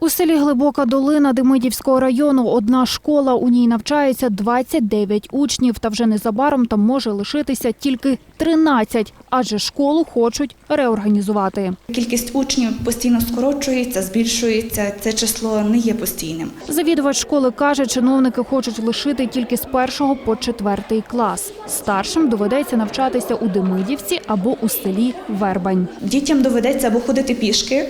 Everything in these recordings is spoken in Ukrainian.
У селі Глибока Долина Демидівського району одна школа. У ній навчається 29 учнів. Та вже незабаром там може лишитися тільки 13, адже школу хочуть реорганізувати. Кількість учнів постійно скорочується, збільшується. Це число не є постійним. Завідувач школи каже, чиновники хочуть лишити тільки з першого по четвертий клас. Старшим доведеться навчатися у Демидівці або у селі Вербань. Дітям доведеться або ходити пішки.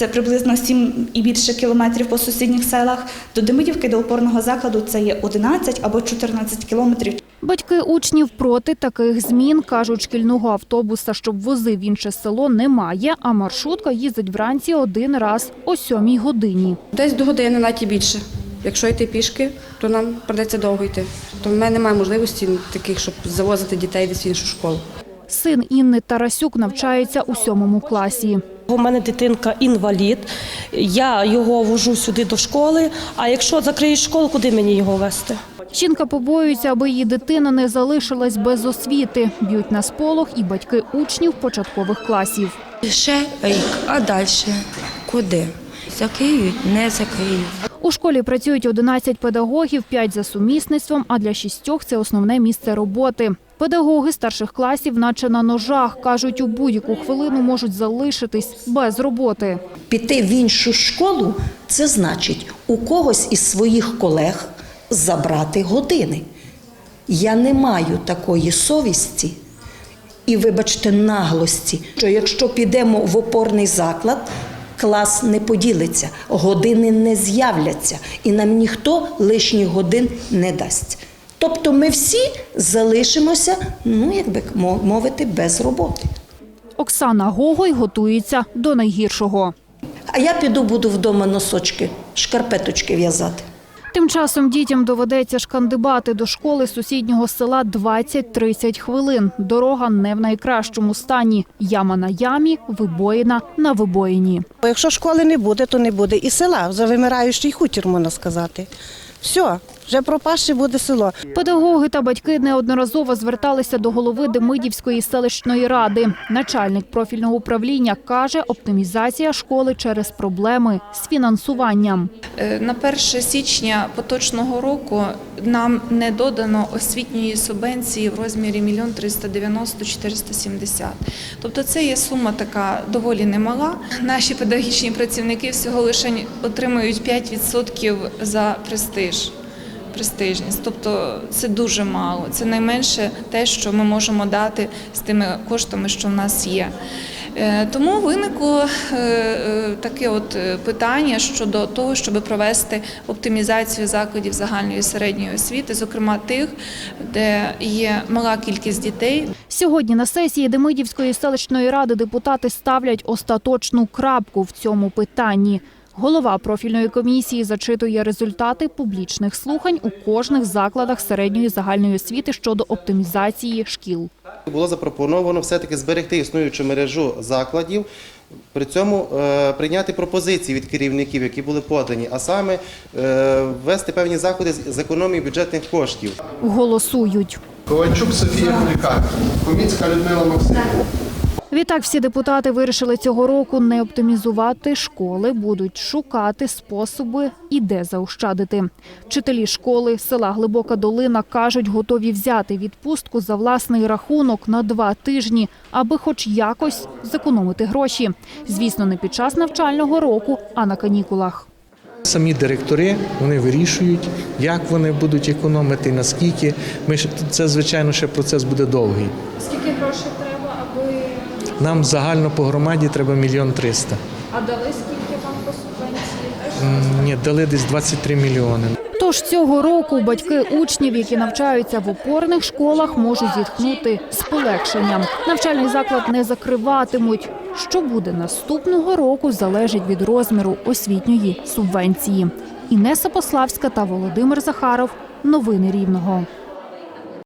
Це приблизно 7 і більше кілометрів по сусідніх селах. До Демидівки, до опорного закладу це є 11 або 14 кілометрів. Батьки учнів проти таких змін кажуть, шкільного автобуса, щоб возив в інше село, немає, а маршрутка їздить вранці один раз о сьомій годині. Десь до години, навіть і більше. Якщо йти пішки, то нам придеться довго йти. То в мене немає можливості таких, щоб завозити дітей десь в іншу школу. Син Інни Тарасюк навчається у сьомому класі. У мене дитинка інвалід. Я його вожу сюди до школи. А якщо закриють школу, куди мені його вести? Жінка побоюється, аби її дитина не залишилась без освіти. Б'ють на сполох і батьки учнів початкових класів. Ще рік, а далі куди? Закриють, не закриють. У школі працюють 11 педагогів, 5 за сумісництвом, а для шістьох це основне місце роботи. Педагоги старших класів, наче на ножах, кажуть, у будь-яку хвилину можуть залишитись без роботи. Піти в іншу школу це значить у когось із своїх колег забрати години. Я не маю такої совісті і, вибачте, наглості, що якщо підемо в опорний заклад, клас не поділиться, години не з'являться, і нам ніхто лишніх годин не дасть. Тобто ми всі залишимося, ну як би мовити, без роботи. Оксана Гогой готується до найгіршого. А я піду буду вдома носочки, шкарпеточки в'язати. Тим часом дітям доведеться шкандибати до школи сусіднього села 20-30 хвилин. Дорога не в найкращому стані. Яма на ямі, вибоїна на вибоїні. Якщо школи не буде, то не буде і села. Вже вимираючий хутір, можна сказати. Все, вже пропаще буде село. Педагоги та батьки неодноразово зверталися до голови Демидівської селищної ради. Начальник профільного управління каже, оптимізація школи через проблеми з фінансуванням. Е, На 1 січня поточного року нам не додано освітньої субвенції в розмірі 1 390 470. Тобто це є сума така доволі немала. Наші педагогічні працівники всього лише отримують 5% за престиж. Престижність, тобто це дуже мало. Це найменше те, що ми можемо дати з тими коштами, що в нас є. Е, Тому виникло е, е, таке от питання щодо того, щоб провести оптимізацію закладів загальної і середньої освіти, зокрема тих, де є мала кількість дітей, Сьогодні на сесії Демидівської селищної ради депутати ставлять остаточну крапку в цьому питанні. Голова профільної комісії зачитує результати публічних слухань у кожних закладах середньої загальної освіти щодо оптимізації шкіл. Було запропоновано все-таки зберегти існуючу мережу закладів, при цьому е, прийняти пропозиції від керівників, які були подані, а саме е, ввести певні заходи з з економії бюджетних коштів. Голосують. Ковальчук Софія Куліка, Коміцька Людмила Максимівна. Відтак всі депутати вирішили цього року не оптимізувати школи, будуть шукати способи і де заощадити. Вчителі школи села Глибока Долина кажуть, готові взяти відпустку за власний рахунок на два тижні, аби хоч якось зекономити гроші. Звісно, не під час навчального року, а на канікулах. Самі директори вони вирішують, як вони будуть економити, наскільки. Ми ще це звичайно ще процес буде довгий. Скільки грошей треба, Нам загально по громаді треба мільйон триста. а дали скільки вам по субвенції? Ні, дали десь 23 мільйони. Тож цього року батьки учнів, які навчаються в опорних школах, можуть зітхнути з полегшенням. Навчальний заклад не закриватимуть. Що буде наступного року, залежить від розміру освітньої субвенції. Інеса Пославська та Володимир Захаров. Новини Рівного.